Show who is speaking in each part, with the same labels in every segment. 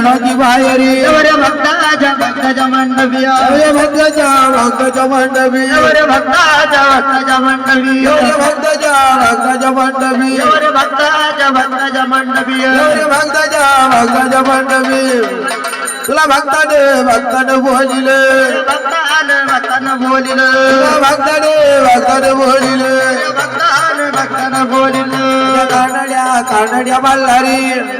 Speaker 1: मेळणाची बाहेरी
Speaker 2: एवढे भक्ताच्या भक्ताच्या मंडपिया
Speaker 1: एवढे भक्ताच्या भक्ताच्या मंडपी
Speaker 2: एवढे भक्ताच्या भक्ताच्या मंडपी
Speaker 1: एवढे भक्ताच्या भक्ताच्या मंडपी
Speaker 2: एवढे भक्ताच्या भक्ताच्या मंडपी
Speaker 1: एवढे भक्ताच्या भक्ताच्या मंडपी तुला भक्ताने भक्ताने बोलिले.
Speaker 2: भक्तानं भक्तानं बोलिलं.
Speaker 1: भक्ताने भक्ताने बोलिले.
Speaker 2: भक्तानं भक्तानं बोलिलं.
Speaker 1: कानड्या कानड्या मल्हारी.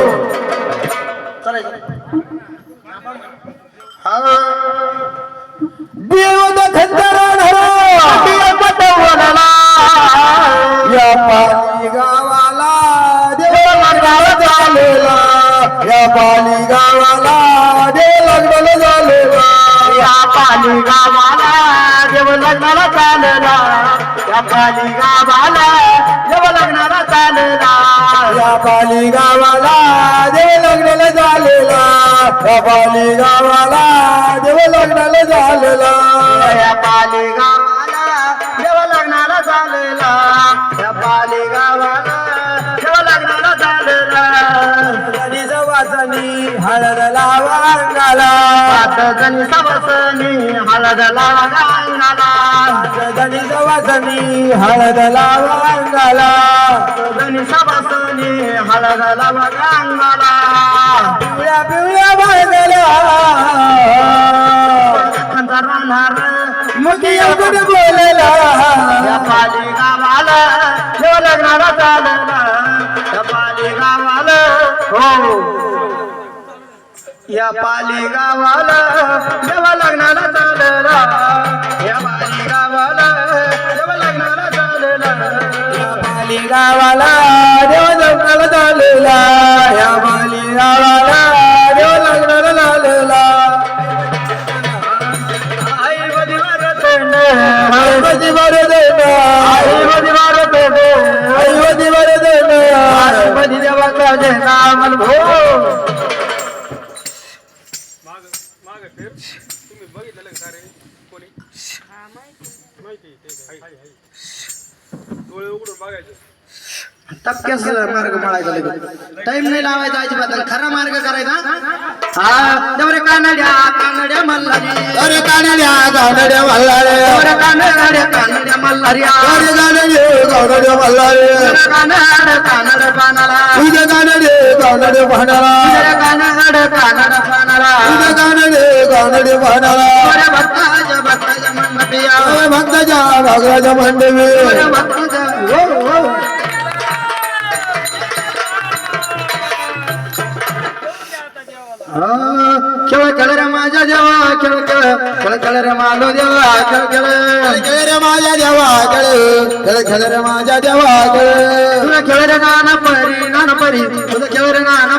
Speaker 1: या पाली गावाला देव लग्नाला झालेला या पाली गावाला देव लग्नाला
Speaker 2: चालला. या पाली गावाला देव लग्नाला चालला.
Speaker 1: या पाली गावाला देव लग्नाला झालेला या पाली गावाला देव लग्नाला झालेला
Speaker 2: या पाली गावाला
Speaker 1: हळद लावा अंगाला
Speaker 2: पाच जणी सवसनी हळद लावा गांगाला
Speaker 1: वाजनी सवासनी हळद लावा अंगाला
Speaker 2: जणी सवसनी हळद लावा गांगाला
Speaker 1: पिवळ्या पिवळ्या बाळगल्या
Speaker 2: राहणार
Speaker 1: मुखी अवघड बोलला
Speaker 2: पाली गावाला लग्नाला चालला. पाली गावाला हो. या पाली गावाला देव लग्नाला चालला. या पाली गावाला देव लग्नाला चालला.
Speaker 1: गावाला लग्नाला झालेला
Speaker 3: फिर। तुम्ही बघितलं का रे कोणी? माहिती ते हाय हाय हाय. डोळे उघडून बघायचं.
Speaker 2: टपक्याच मार्ग मळायचा लगेच. टाइम नाही लावायचा अजिबात. खरा मार्ग करायचा हा? तेवढे कानड्या कानड्या मल्हारी.
Speaker 1: अरे कानड्या कानड्या मल्हारे.
Speaker 2: तेवढे कानड्या मल्हारी.
Speaker 1: अरे मल्हारे.
Speaker 2: कानड कानड पानाला. पानाला.
Speaker 1: कानडे भाणाला
Speaker 2: तेवढ्या भक्ताच्या
Speaker 1: भागराच्या मंडवी
Speaker 2: खेळ खेळ रे माझ्या देवा खेळ खेळ खेळ खेळ रे मालो देवा खेळ खेळ।
Speaker 1: खेळ रे माझ्या देवा खेळ खेळ खेळ रे माझ्या देवा खेळ।
Speaker 2: खेळ रे नाना परी नाना परी खेळ रे नाना